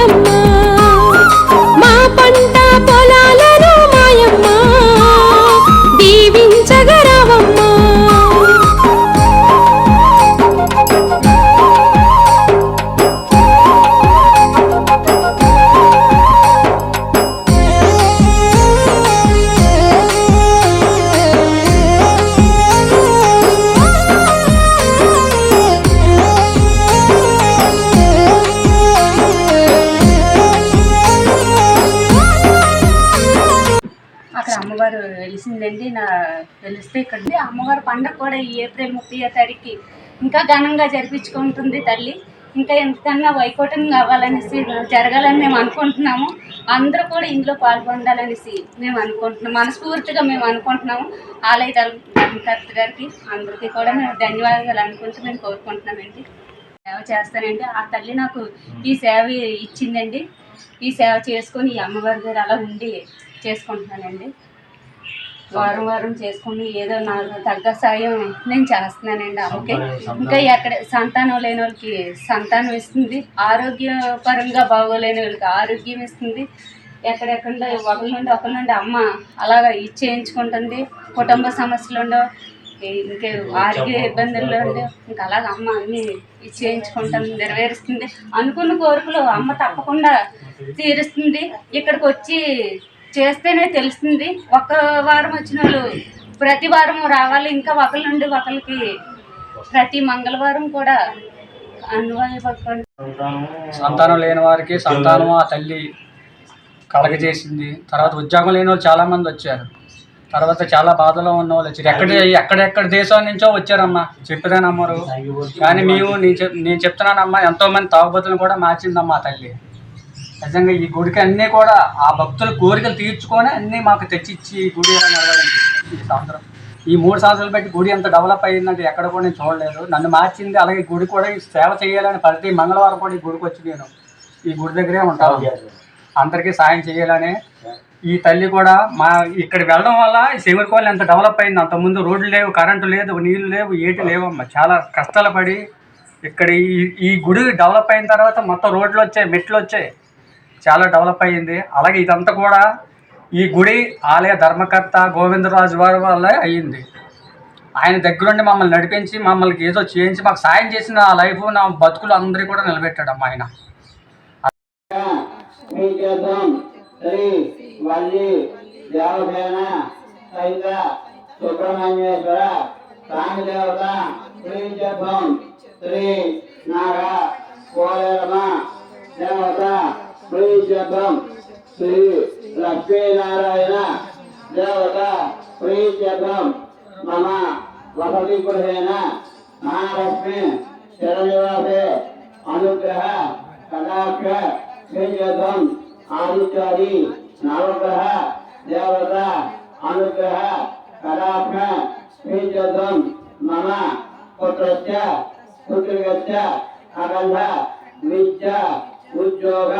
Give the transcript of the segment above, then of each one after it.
పొలాలమ్మ మా పంట పొలాల తెలిస్తే ఇక్కడ అమ్మవారి పండుగ కూడా ఈ ఏప్రిల్ ముప్పై తారీఖుకి ఇంకా ఘనంగా జరిపించుకుంటుంది తల్లి. ఇంకా ఎంతకన్నా వైకోటం కావాలనేసి జరగాలని మేము అనుకుంటున్నాము. అందరూ కూడా ఇందులో పాల్గొనాలనేసి మేము అనుకుంటున్నాం. మనస్ఫూర్తిగా మేము అనుకుంటున్నాము. ఆలయ ధర్మకర్త గారికి అందరికీ కూడా మేము ధన్యవాదాలు అనుకుంటూ మేము కోరుకుంటున్నామండి సేవ చేస్తానండి. ఆ తల్లి నాకు ఈ సేవ ఇచ్చిందండి. ఈ సేవ చేసుకొని ఈ అమ్మవారి దగ్గర అలా ఉండి చేసుకుంటున్నానండి. వారం వారం చేసుకుని ఏదో నాకు తగ్గ సాయం నేను చేస్తున్నానండి అమ్మకి ఇంకా ఎక్కడ సంతానం లేని వాళ్ళకి సంతానం ఇస్తుంది ఆరోగ్యపరంగా బాగోలేని వాళ్ళకి ఆరోగ్యం ఇస్తుంది. ఎక్కడెక్కడ ఒకరి నుండి ఒకరి నుండి అమ్మ అలాగ ఇచ్చేయించుకుంటుంది కుటుంబ సమస్యలు ఉండవు ఇంకే ఆరోగ్య ఇబ్బందుల్లో ఉండే ఇంకా అలాగ అమ్మ అన్ని ఇచ్చేయించుకుంటుంది నెరవేరుస్తుంది. అనుకున్న కోరికలు అమ్మ తప్పకుండా తీరుస్తుంది. ఇక్కడికి వచ్చి చేస్తేనే తెలుస్తుంది ఒక్క వారం వచ్చిన వాళ్ళు ప్రతి వారం రావాలి. ఇంకా ఒకరి నుండి ఒకరికి ప్రతి మంగళవారం కూడా సంతానం లేని వారికి సంతానం ఆ తల్లి కలగజేసింది. తర్వాత ఉద్యోగం లేని వాళ్ళు చాలామంది వచ్చారు. తర్వాత చాలా బాధలో ఉన్న వాళ్ళు వచ్చారు. ఎక్కడ ఎక్కడెక్కడ దేశం నుంచో వచ్చారమ్మా. చెప్పితే నమ్మరు కానీ మేము నేను చెప్ నేను చెప్తున్నానమ్మా ఎంతోమంది తాగుబోతులను కూడా మార్చిందమ్మా ఆ తల్లి. నిజంగా ఈ గుడికి అన్నీ కూడా ఆ భక్తుల కోరికలు తీర్చుకొని అన్నీ మాకు తెచ్చిచ్చి ఈ గుడి నడవాలండి ఈ సంవత్సరం. ఈ మూడు సంవత్సరాలు బట్టి గుడి ఎంత డెవలప్ అయ్యిందంటే ఎక్కడ కూడా నేను చూడలేదు. నన్ను మార్చింది అలాగే గుడి కూడా సేవ చేయాలని ప్రతి మంగళవారం కూడా ఈ గుడికి వచ్చి నేను ఈ గుడి దగ్గరే ఉంటాను. అందరికీ సాయం చేయాలని. ఈ తల్లి కూడా మా ఇక్కడ వెళ్ళడం వల్ల ఈ శివరికోళ్ళు ఎంత డెవలప్ అయింది అంతకుముందు రోడ్లు లేవు కరెంటు లేదు నీళ్ళు లేవు ఏటి లేవమ్మా చాలా కష్టాలు పడి ఇక్కడ ఈ ఈ గుడి డెవలప్ అయిన తర్వాత మొత్తం రోడ్లు వచ్చాయి మెట్లు వచ్చాయి. చాలా డెవలప్ అయ్యింది. అలాగే ఇదంతా కూడా ఈ గుడి ఆలయ ధర్మకర్త గోవిందరాజు వారి వల్లే అయ్యింది. ఆయన దగ్గరుండి మమ్మల్ని నడిపించి మమ్మల్ని ఏదో చేయించి మాకు సాయం చేసిన ఆ లైఫ్ నా బతుకులు అందరికీ కూడా నిలబెట్టాడు ఆయన. సుబ్రహ్మణ్యేశ్వర స్వామి దేవత శ్రీ నాగ కోలేరమ దేవత శ్రీకేతం శ్రీ లక్ష్మీనారాయణ దేవత శ్రీకేతం మమ వసతి గృహేణ మహాలక్ష్మి శరణివాసే అనుగ్రహ కటాక్ష శ్రీజతం ఆదిత్యాది నవగ్రహ దేవత అనుగ్రహ కటాక్ష శ్రీజతం మమ పుత్రస్య పుత్రికస్య అగంధ విద్య ఉద్యోగ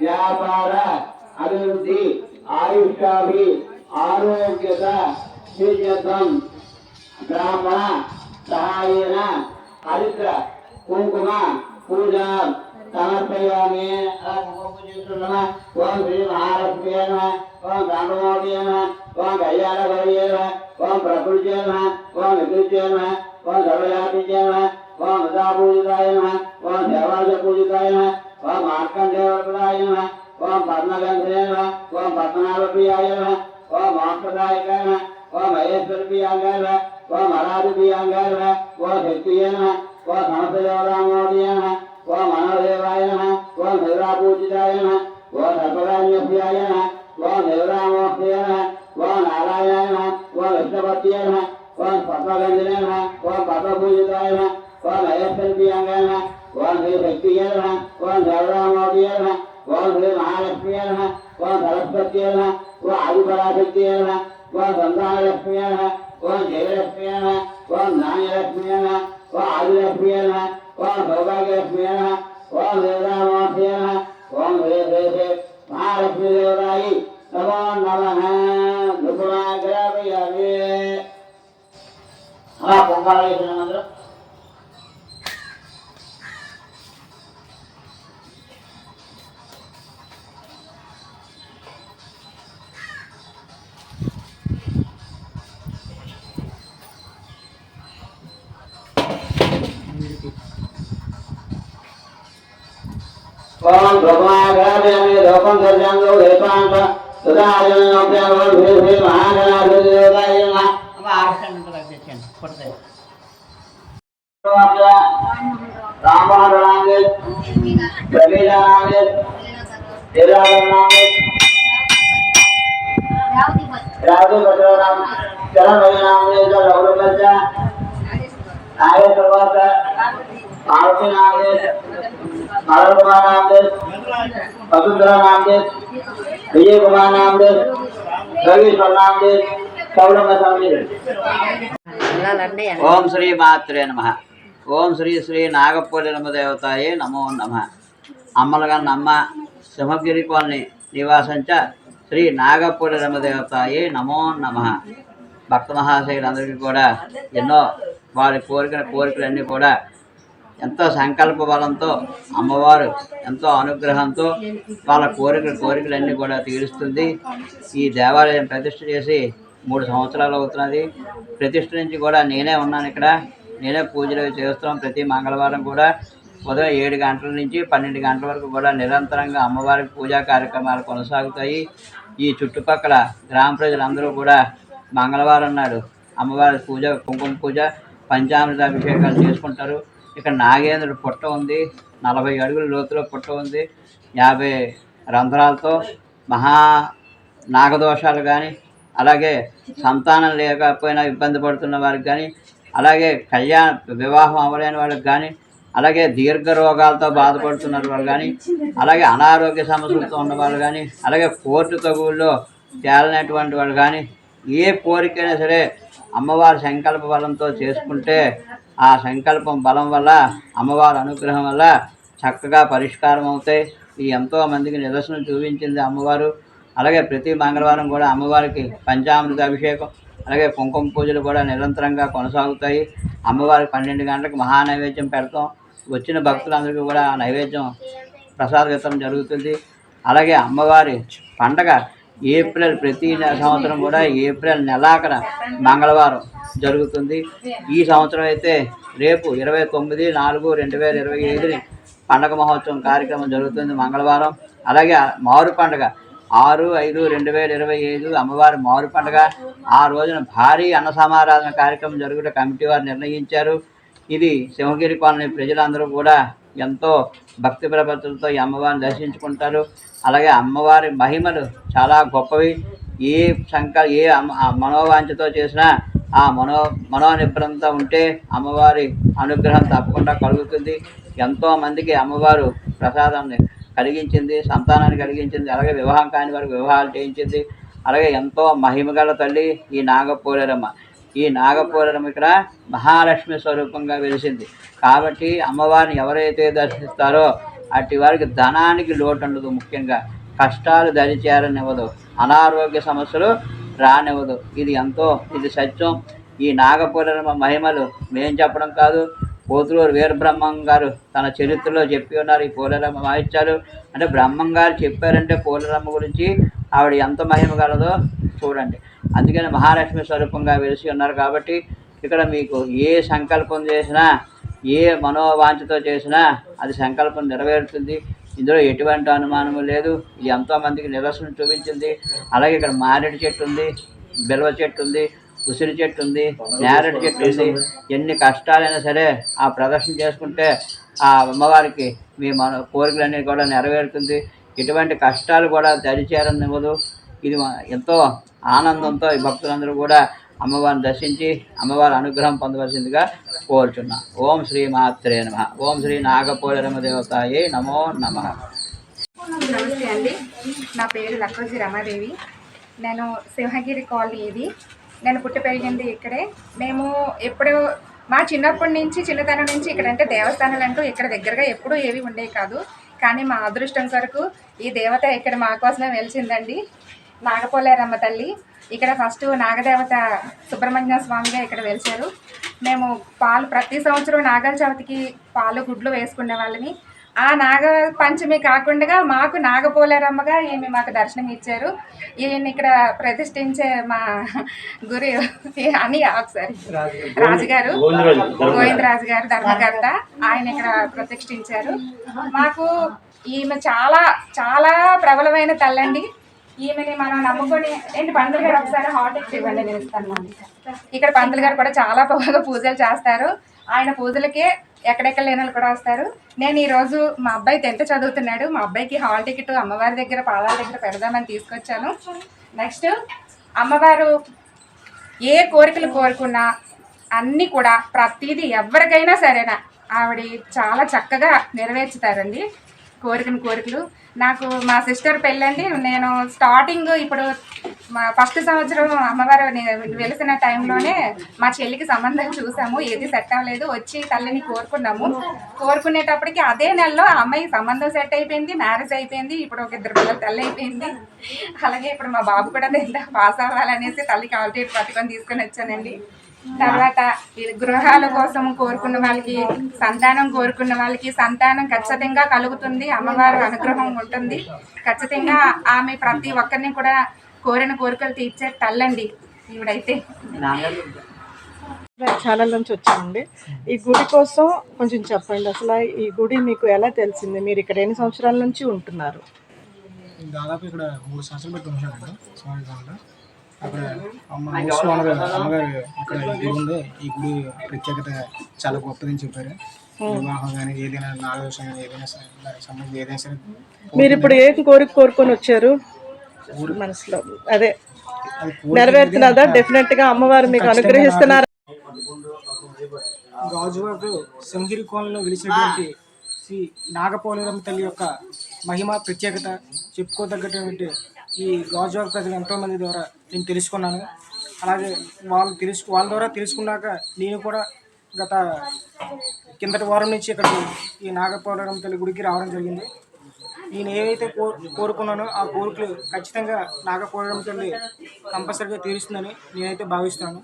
వ్యాపార అభివృద్ధి ఆయుష్యాభి ఆరోగ్యత శ్రీజతం బ్రాహ్మణ సహాయేన హరిద్ర కుంకుమ పూజ సమర్పయామి పూజిస్తున్నామా ఓం శ్రీ మహాలక్ష్మి నమ ఓం రామమోదీ నమ ఓం కళ్యాణగౌరీ నమ ఓం ప్రకృతి నమ ఓం వికృతి నమ ఓం సర్వజాతి నమ ఓం ఉదా పూజితాయ నమ ఓం దేవాజ పూజితాయ నమ ఓం మార్కండేవకులాయ నమ ఓం పద్మగంధే నమ ఓం పద్మనాభ ప్రియాయ నమ ఓం మోక్షదాయకాయ నమ ఓం మహేశ్వర ప్రియాంగాయ నమ ఓం అరాధి ప్రియాంగాయ నమ ఓం శక్తియే నమ ఓం సమస్తదేవరామోదయ నమ ఓం మనోదేవాయ నమ ఓం దేవరాపూజితాయ నమ ఓం సర్వరాజ్ఞప్రియాయ నమ ఓం దేవరామోక్షయ నమ ఓం నారాయణాయ నమ ఓం విష్ణుపత్య నమ ओम भगवान गाभ्यामे लोकं कर्जांगो वेपांग सुधारण नोप्यावर भीर भीर महागणाधीर योगाय नमः अब आरक्षण निकला देखें पढ़ते हैं तो आपका रामागणांगे रविजानांगे तेरागणांगे राजू भद्रनाम चरण भजनांगे जो लवड़ बच्चा आये प्रवास ஆலோசனாந்தர் மலர்குமாராந்தர் வசுந்தரனாந்தர் விஜயகுமாராந்தர் ரவீஸ்வரனாந்தர் கௌடங்க சமீர் ஓம் ஸ்ரீ மாத்ரே நம ఓం శ్రీ శ్రీ నాగపల్లి నమదేవతాయే నమో నమ అమ్మలగన్న అమ్మ సింహగిరి కాలనీ నివాసంచ శ్రీ నాగపల్లి నమదేవతాయే నమో నమ భక్త మహాశయులందరికీ కూడా ఎన్నో వారి కోరికల కోరికలన్నీ కూడా ఎంతో సంకల్ప బలంతో అమ్మవారు ఎంతో అనుగ్రహంతో వాళ్ళ కోరికలు కోరికలన్నీ కూడా తీరుస్తుంది. ఈ దేవాలయం ప్రతిష్ఠ చేసి మూడు సంవత్సరాలు అవుతున్నది. ప్రతిష్ఠ నుంచి కూడా నేనే ఉన్నాను ఇక్కడ. నేనే పూజలు చేస్తాం ప్రతి మంగళవారం కూడా. ఉదయం ఏడు గంటల నుంచి పన్నెండు గంటల వరకు కూడా నిరంతరంగా అమ్మవారికి పూజా కార్యక్రమాలు కొనసాగుతాయి. ఈ చుట్టుపక్కల గ్రామ ప్రజలందరూ కూడా మంగళవారం నాడు అమ్మవారి పూజ కుంకుమ పూజ పంచామృత అభిషేకాలు చేసుకుంటారు. ఇక్కడ నాగేంద్రుడు పుట్ట ఉంది. నలభై అడుగుల లోతులో పుట్ట ఉంది. యాభై రంధ్రాలతో మహా నాగదోషాలు కానీ అలాగే సంతానం లేకపోయినా ఇబ్బంది పడుతున్న వారికి కానీ అలాగే కళ్యాణ వివాహం అవ్వలేని వాళ్ళకి కానీ అలాగే దీర్ఘ రోగాలతో బాధపడుతున్న వాళ్ళు కానీ అలాగే అనారోగ్య సమస్యలతో ఉన్న వాళ్ళు కానీ అలాగే కోర్టు తగువుల్లో తేలనటువంటి వాళ్ళు కానీ ఏ కోరికైనా సరే అమ్మవారి సంకల్ప బలంతో చేసుకుంటే ఆ సంకల్పం బలం వల్ల అమ్మవారి అనుగ్రహం వల్ల చక్కగా పరిష్కారం అవుతాయి. ఈ ఎంతో మందికి నిదర్శనం చూపించింది అమ్మవారు. అలాగే ప్రతి మంగళవారం కూడా అమ్మవారికి పంచామృత అభిషేకం అలాగే కుంకుమ పూజలు కూడా నిరంతరంగా కొనసాగుతాయి. అమ్మవారికి పన్నెండు గంటలకు మహా నైవేద్యం పెడతాం. వచ్చిన భక్తులందరికీ కూడా ఆ నైవేద్యం ప్రసాద వితరణ జరుగుతుంది. అలాగే అమ్మవారి పండగ ఏప్రిల్ ప్రతి సంవత్సరం కూడా ఏప్రిల్ నెలాఖర మంగళవారం జరుగుతుంది. ఈ సంవత్సరం అయితే రేపు ఇరవై తొమ్మిది నాలుగు రెండు వేల ఇరవై ఐదుని పండగ మహోత్సవం కార్యక్రమం జరుగుతుంది మంగళవారం. అలాగే మారు పండగ ఆరు ఐదు రెండు వేల ఇరవై ఐదు అమ్మవారి మారు పండగ. ఆ రోజున భారీ అన్న సమారాధన కార్యక్రమం జరుగుట కమిటీ వారు నిర్ణయించారు. ఇది సింహగిరి కాలనీ ప్రజలందరూ కూడా ఎంతో భక్తి ప్రపత్తులతో ఈ అమ్మవారిని దర్శించుకుంటారు. అలాగే అమ్మవారి మహిమలు చాలా గొప్పవి. ఏ సంక ఏ మనోవాంఛతో చేసినా ఆ మనో మనోనిబ్రంతో ఉంటే అమ్మవారి అనుగ్రహం తప్పకుండా కలుగుతుంది. ఎంతో మందికి అమ్మవారు ప్రసాదాన్ని కలిగించింది సంతానాన్ని కలిగించింది అలాగే వివాహం కాని వారికి వివాహాలు చేయించింది. అలాగే ఎంతో మహిమగల తల్లి ఈ నాగపూరమ్మ ఈ నాగపూరణం ఇక్కడ మహాలక్ష్మి స్వరూపంగా వెలిసింది. కాబట్టి అమ్మవారిని ఎవరైతే దర్శిస్తారో అట్టి వారికి ధనానికి లోటు ఉండదు ముఖ్యంగా. కష్టాలు దరిచేరనివ్వదు. అనారోగ్య సమస్యలు రానివ్వదు. ఇది ఎంతో ఇది సత్యం. ఈ నాగపూరమ్మ మహిమలు మేం చెప్పడం కాదు. పోతులూరు వీరబ్రహ్మం గారు తన చరిత్రలో చెప్పి ఉన్నారు ఈ పూలరమ్మ వాయిద్యాలు. అంటే బ్రహ్మం గారు చెప్పారంటే పూలరమ్మ గురించి ఆవిడ ఎంత మహిమ కలదో చూడండి. అందుకని మహాలక్ష్మి స్వరూపంగా వెలిసి ఉన్నారు కాబట్టి ఇక్కడ మీకు ఏ సంకల్పం చేసినా ఏ మనోవాంఛతో చేసినా అది సంకల్పం నెరవేరుతుంది. ఇందులో ఎటువంటి అనుమానము లేదు. ఇది ఎంతోమందికి నిరసన చూపించింది. అలాగే ఇక్కడ మారేడు చెట్టు ఉంది బిల్వ చెట్టు ఉంది ఉసిరి చెట్టు ఉంది నేరేడు చెట్టు ఉంది. ఎన్ని కష్టాలైనా సరే ఆ ప్రదర్శన చేసుకుంటే ఆ అమ్మవారికి మీ మన కోరికలన్నీ కూడా నెరవేరుతుంది. ఎటువంటి కష్టాలు కూడా దరిచేరనివ్వదు. ఇది ఎంతో ఆనందంతో ఈ భక్తులందరూ కూడా అమ్మవారిని దర్శించి అమ్మవారి అనుగ్రహం పొందవలసిందిగా కోరుచున్నా. ఓం శ్రీ మాత్రే నమ. ఓం శ్రీ నాగపూరమ దేవతాయే నమో నమ. నమస్తే అండి. నా పేరు లక్కోజీ రమాదేవి. నేను సింహగిరి కాలనీ ఇది నేను పుట్టి పెరిగింది ఇక్కడే. మేము ఎప్పుడు మా చిన్నప్పటి నుంచి చిన్నతనం నుంచి ఇక్కడ అంటే దేవస్థానాలు అంటూ ఇక్కడ దగ్గరగా ఎప్పుడూ ఏవి ఉండేవి కాదు. కానీ మా అదృష్టం కొరకు ఈ దేవత ఇక్కడ మా కోసమే వెలిసిందండి నాగపోలేరమ్మ తల్లి. ఇక్కడ ఫస్ట్ నాగదేవత సుబ్రహ్మణ్య స్వామిగా ఇక్కడ వెలిచారు మేము పాలు ప్రతి సంవత్సరం నాగల చవితికి పాలు గుడ్లు వేసుకునే వాళ్ళని ఆ నాగ పంచమి కాకుండా మాకు నాగపోలేరమ్మగా ఈమె మాకు దర్శనం ఇచ్చారు. ఈయన ఇక్కడ ప్రతిష్ఠించే మా గురి అని ఒకసారి రాజుగారు. గోవిందరాజు గారు ధర్మకర్త. ఆయన ఇక్కడ ప్రతిష్ఠించారు. మాకు ఈమె చాలా చాలా ప్రబలమైన తల్లండి. ఈమెని మనం నమ్ముకొని ఏంటి పంతులు గారు ఒకసారి హాట్ ఎక్స్ ఇవ్వండి నేను ఇస్తాను ఇక్కడ పంతులు గారు కూడా చాలా బాగా పూజలు చేస్తారు. ఆయన పూజలకే ఎక్కడెక్కడ లేని వాళ్ళు కూడా వస్తారు. నేను ఈరోజు మా అబ్బాయి టెన్త్ చదువుతున్నాడు. మా అబ్బాయికి హాల్ టికెట్ అమ్మవారి దగ్గర పాదాల దగ్గర పెడదామని తీసుకొచ్చాను. నెక్స్ట్ అమ్మవారు ఏ కోరికలు కోరుకున్నా అన్నీ కూడా ప్రతిదీ ఎవరికైనా సరేనా? ఆవిడ చాలా చక్కగా నెరవేర్చుతారండి. కోరికను కోరికలు. నాకు మా సిస్టర్ పెళ్ళండి. నేను స్టార్టింగ్ ఇప్పుడు మా ఫస్ట్ సంవత్సరం అమ్మవారు వెలిసిన టైంలోనే మా చెల్లికి సంబంధం చూసాము. ఏది సెట్ అవ్వలేదు. వచ్చి తల్లిని కోరుకున్నాము. కోరుకునేటప్పటికి అదే నెలలో ఆ అమ్మాయి సంబంధం సెట్ అయిపోయింది. మ్యారేజ్ అయిపోయింది. ఇప్పుడు ఒక ఇద్దరు పిల్లలు తల్లి అయిపోయింది. అలాగే ఇప్పుడు మా బాబు కూడా ఎంత పాస్ అవ్వాలనేసి తల్లికి ఆల్రెడీ పట్టుకొని తీసుకొని వచ్చానండి. తర్వాత గృహాల కోసం కోరుకున్న వాళ్ళకి సంతానం కోరుకున్న వాళ్ళకి సంతానం ఖచ్చితంగా కలుగుతుంది. అమ్మవారు అనుగ్రహం ఉంటుంది. ఖచ్చితంగా ఆమె ప్రతి ఒక్కరిని కూడా కోరిన కోరికలు తీర్చే తల్లండి ఈవిడైతే. ఛానల్ నుంచి వచ్చామండి. ఈ గుడి కోసం కొంచెం చెప్పండి. అసలు ఈ గుడి మీకు ఎలా తెలిసింది? మీరు ఇక్కడ ఎన్ని సంవత్సరాల నుంచి ఉంటున్నారు? దాదాపు ఇక్కడ మూడు సంవత్సరాలు పెట్టి ఉంటున్నానండి స్వామి దాంట్లో అక్కడ అమ్మ అమ్మగారు ఈ గుడి ఉంది ఈ గుడి ప్రత్యేకత చాలా గొప్పదని చెప్పారు. వివాహం కానీ ఏదైనా నాగదోషం కానీ ఏదైనా సరే దానికి సంబంధించి ఏదైనా సరే మీరు ఇప్పుడు ఏం కోరిక కోరుకొని వచ్చారు? మనసులో. అదే. నెరవేరుతున్నదా? డెఫినెట్గా అమ్మవారు మీకు అనుగ్రహిస్తున్నారు? గాజువాకు సింగిరి కోణంలో వెలిసినటువంటి శ్రీ నాగపోలేరమ్మ తల్లి యొక్క మహిమ ప్రత్యేకత చెప్పుకోదగ్గటువంటి ఈ గాజువాక ప్రజలు ఎంతోమంది ద్వారా నేను తెలుసుకున్నాను. అలాగే వాళ్ళు తెలుసు వాళ్ళ ద్వారా తెలుసుకున్నాక నేను కూడా గత కిందటి వారం నుంచి ఇక్కడ ఈ నాగపోలేరమ్మ తల్లి గుడికి రావడం జరిగింది. నేను ఏవైతే కో కోరుకున్నానో ఆ కోరికలు ఖచ్చితంగా నాగపోలేరమ్మ తల్లి కంపల్సరీగా తీరుస్తుందని నేనైతే భావిస్తున్నాను.